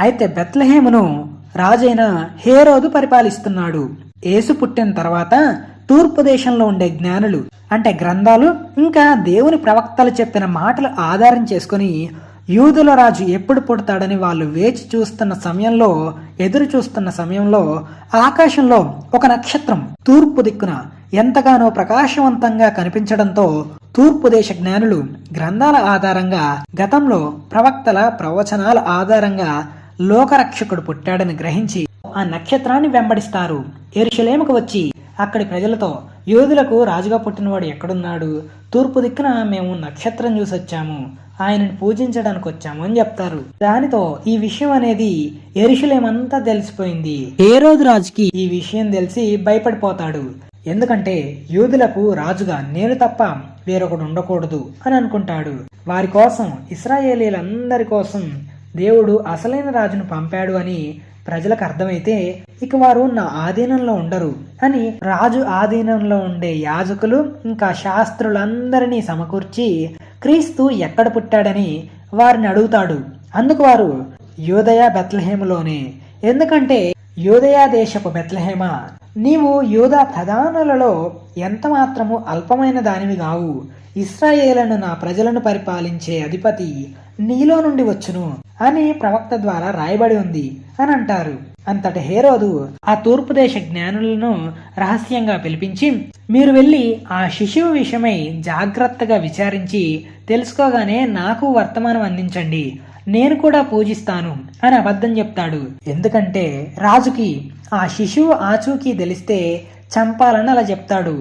అయితే బెత్లహేమును రాజైన హేరోదు పరిపాలిస్తున్నాడు. యేసు పుట్టిన తర్వాత తూర్పు దేశంలో ఉండే జ్ఞానులు అంటే గ్రంథాలు ఇంకా దేవుని ప్రవక్తలు చెప్పిన మాటలు ఆధారం చేసుకుని యూదుల రాజు ఎప్పుడు పుడతాడని వాళ్ళు వేచి చూస్తున్న సమయంలో ఎదురు చూస్తున్న సమయంలో ఆకాశంలో ఒక నక్షత్రం తూర్పు దిక్కున ఎంతగానో ప్రకాశవంతంగా కనిపించడంతో తూర్పు దేశ జ్ఞానులు గ్రంథాల ఆధారంగా గతంలో ప్రవక్తల ప్రవచనాల ఆధారంగా లోకరక్షకుడు పుట్టాడని గ్రహించి ఆ నక్షత్రాన్ని వెంబడిస్తారు. ఎరుషలేముకు వచ్చి అక్కడి ప్రజలతో యోధులకు రాజుగా పుట్టినవాడు ఎక్కడున్నాడు? తూర్పు దిక్కున మేము నక్షత్రం చూసి వచ్చాము. ఆయనను పూజించడానికి వచ్చాము అని చెప్తారు. దానితో ఈ విషయం అనేది ఎరుషలేమంతా తెలిసిపోయింది. ఏ రోజు రాజుకి ఈ విషయం తెలిసి భయపడిపోతాడు. ఎందుకంటే యూదులకు రాజుగా నేను తప్ప వేరొకడు ఉండకూడదు అని అనుకుంటాడు. వారి కోసం ఇస్రాయేలీలందరి కోసం దేవుడు అసలైన రాజును పంపాడు అని ప్రజలకు అర్థమైతే ఇక వారు నా ఆధీనంలో ఉండరు అని రాజు ఆధీనంలో ఉండే యాజకులు ఇంకా శాస్త్రులందరినీ సమకూర్చి క్రీస్తు ఎక్కడ పుట్టాడని వారిని అడుగుతాడు. అందుకు వారు యోదయ బెత్లహేములోనే. ఎందుకంటే యోదయ దేశపు బెత్లహేమ నీవు యూదా ప్రధానులలో ఎంత మాత్రము అల్పమైన దానివి కావు. ఇస్రాయేలను నా ప్రజలను పరిపాలించే అధిపతి నీలో నుండి వచ్చును అని ప్రవక్త ద్వారా రాయబడి ఉంది అని అంటారు. అంతటి హేరోదు ఆ తూర్పు దేశ జ్ఞానులను రహస్యంగా పిలిపించి మీరు వెళ్ళి ఆ శిశువు విషయమై జాగ్రత్తగా విచారించి తెలుసుకోగానే నాకు వర్తమానం అందించండి. నేను కూడా పూజిస్తాను అని అబద్ధం చెప్తాడు. ఎందుకంటే రాజుకి ఆ శిశువు ఆచూకీ తెలిస్తే చంపాలని అలా చెప్తాడు.